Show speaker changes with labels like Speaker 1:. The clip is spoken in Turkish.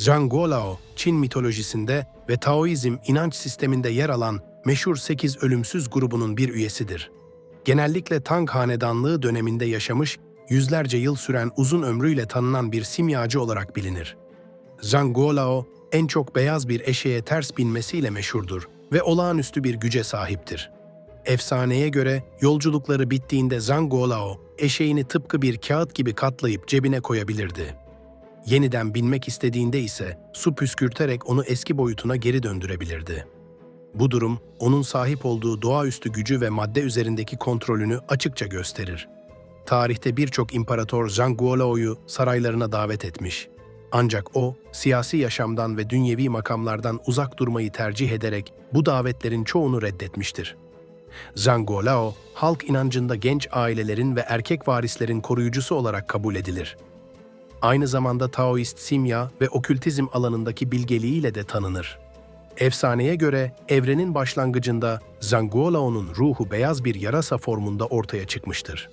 Speaker 1: Zhang Guolao, Çin mitolojisinde ve Taoizm inanç sisteminde yer alan meşhur 8 ölümsüz grubunun bir üyesidir. Genellikle Tang Hanedanlığı döneminde yaşamış, yüzlerce yıl süren uzun ömrüyle tanınan bir simyacı olarak bilinir. Zhang Guolao, en çok beyaz bir eşeğe ters binmesiyle meşhurdur ve olağanüstü bir güce sahiptir. Efsaneye göre yolculukları bittiğinde Zhang Guolao, eşeğini tıpkı bir kağıt gibi katlayıp cebine koyabilirdi. Yeniden binmek istediğinde ise su püskürterek onu eski boyutuna geri döndürebilirdi. Bu durum, onun sahip olduğu doğaüstü gücü ve madde üzerindeki kontrolünü açıkça gösterir. Tarihte birçok imparator Zhang Guolao'yu saraylarına davet etmiş. Ancak o, siyasi yaşamdan ve dünyevi makamlardan uzak durmayı tercih ederek bu davetlerin çoğunu reddetmiştir. Zhang Guolao, halk inancında genç ailelerin ve erkek varislerin koruyucusu olarak kabul edilir. Aynı zamanda Taoist simya ve okültizm alanındaki bilgeliğiyle de tanınır. Efsaneye göre evrenin başlangıcında Zhang Guolao'nun ruhu beyaz bir yarasa formunda ortaya çıkmıştır.